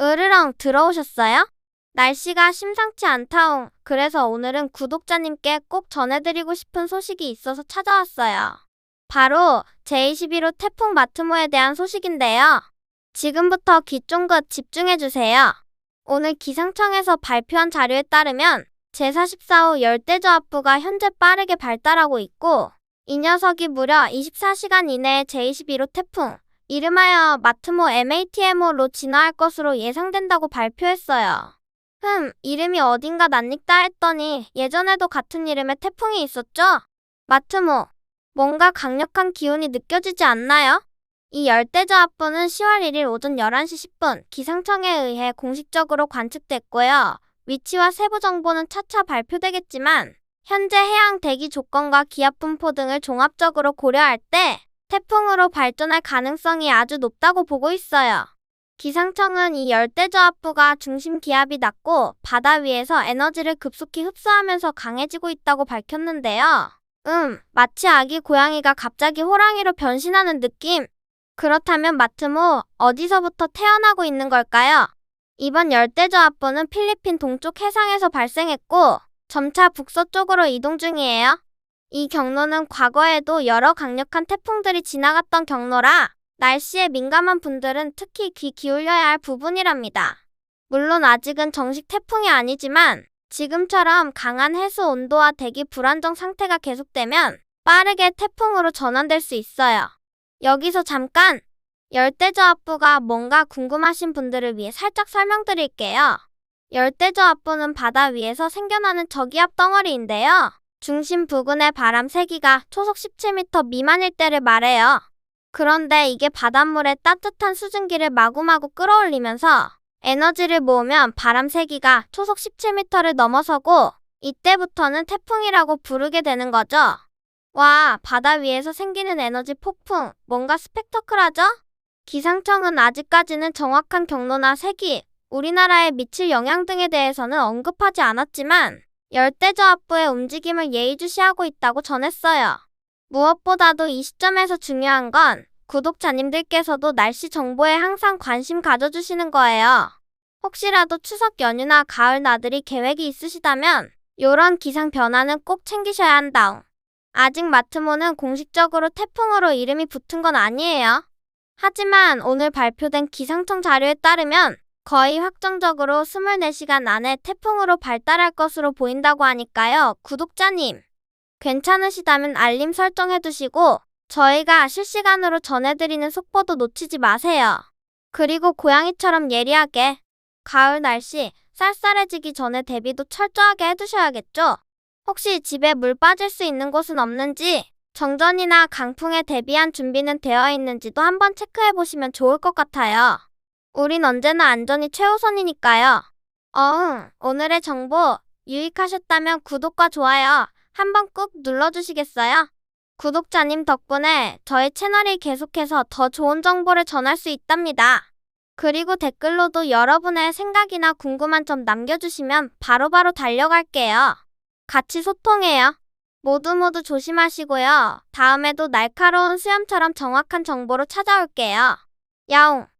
으르렁 들어오셨어요? 날씨가 심상치 않다옹. 그래서 오늘은 구독자님께 꼭 전해드리고 싶은 소식이 있어서 찾아왔어요. 바로 제22호 태풍 마트모에 대한 소식인데요. 지금부터 귀 쫑긋 집중해주세요. 오늘 기상청에서 발표한 자료에 따르면 제44호 열대저압부가 현재 빠르게 발달하고 있고 이 녀석이 무려 24시간 이내에 제21호 태풍 이름하여 마트모 MATMO로 진화할 것으로 예상된다고 발표했어요. 흠, 이름이 어딘가 낯익다 했더니 예전에도 같은 이름의 태풍이 있었죠? 마트모. 뭔가 강력한 기운이 느껴지지 않나요? 이 열대저압부는 10월 1일 오전 11시 10분 기상청에 의해 공식적으로 관측됐고요. 위치와 세부 정보는 차차 발표되겠지만 현재 해양 대기 조건과 기압 분포 등을 종합적으로 고려할 때 태풍으로 발전할 가능성이 아주 높다고 보고 있어요. 기상청은 이 열대저압부가 중심 기압이 낮고 바다 위에서 에너지를 급속히 흡수하면서 강해지고 있다고 밝혔는데요. 음, 마치 아기 고양이가 갑자기 호랑이로 변신하는 느낌. 그렇다면 마트모 어디서부터 태어나고 있는 걸까요? 이번 열대저압부는 필리핀 동쪽 해상에서 발생했고 점차 북서쪽으로 이동 중이에요. 이 경로는 과거에도 여러 강력한 태풍들이 지나갔던 경로라 날씨에 민감한 분들은 특히 귀 기울여야 할 부분이랍니다. 물론 아직은 정식 태풍이 아니지만 지금처럼 강한 해수 온도와 대기 불안정 상태가 계속되면 빠르게 태풍으로 전환될 수 있어요. 여기서 잠깐 열대저압부가 뭔가 궁금하신 분들을 위해 살짝 설명드릴게요. 열대저압부는 바다 위에서 생겨나는 저기압 덩어리인데요. 중심 부근의 바람 세기가 초속 17m 미만일 때를 말해요. 그런데 이게 바닷물의 따뜻한 수증기를 마구마구 끌어올리면서 에너지를 모으면 바람 세기가 초속 17m를 넘어서고 이때부터는 태풍이라고 부르게 되는 거죠. 와, 바다 위에서 생기는 에너지 폭풍, 뭔가 스펙터클하죠? 기상청은 아직까지는 정확한 경로나 세기, 우리나라에 미칠 영향 등에 대해서는 언급하지 않았지만 열대저압부의 움직임을 예의주시하고 있다고 전했어요. 무엇보다도 이 시점에서 중요한 건 구독자님들께서도 날씨 정보에 항상 관심 가져주시는 거예요. 혹시라도 추석 연휴나 가을 나들이 계획이 있으시다면 요런 기상 변화는 꼭 챙기셔야 한다옹. 아직 마트모는 공식적으로 태풍으로 이름이 붙은 건 아니에요. 하지만 오늘 발표된 기상청 자료에 따르면 거의 확정적으로 24시간 안에 태풍으로 발달할 것으로 보인다고 하니까요. 구독자님, 괜찮으시다면 알림 설정해 두시고 저희가 실시간으로 전해드리는 속보도 놓치지 마세요. 그리고 고양이처럼 예리하게 가을 날씨 쌀쌀해지기 전에 대비도 철저하게 해두셔야겠죠? 혹시 집에 물 빠질 수 있는 곳은 없는지 정전이나 강풍에 대비한 준비는 되어 있는지도 한번 체크해 보시면 좋을 것 같아요. 우린 언제나 안전이 최우선이니까요. 어흥, 오늘의 정보 유익하셨다면 구독과 좋아요 한번 꾹 눌러주시겠어요? 구독자님 덕분에 저희 채널이 계속해서 더 좋은 정보를 전할 수 있답니다. 그리고 댓글로도 여러분의 생각이나 궁금한 점 남겨주시면 바로바로 달려갈게요. 같이 소통해요. 모두 모두 조심하시고요. 다음에도 날카로운 수염처럼 정확한 정보로 찾아올게요. 야옹!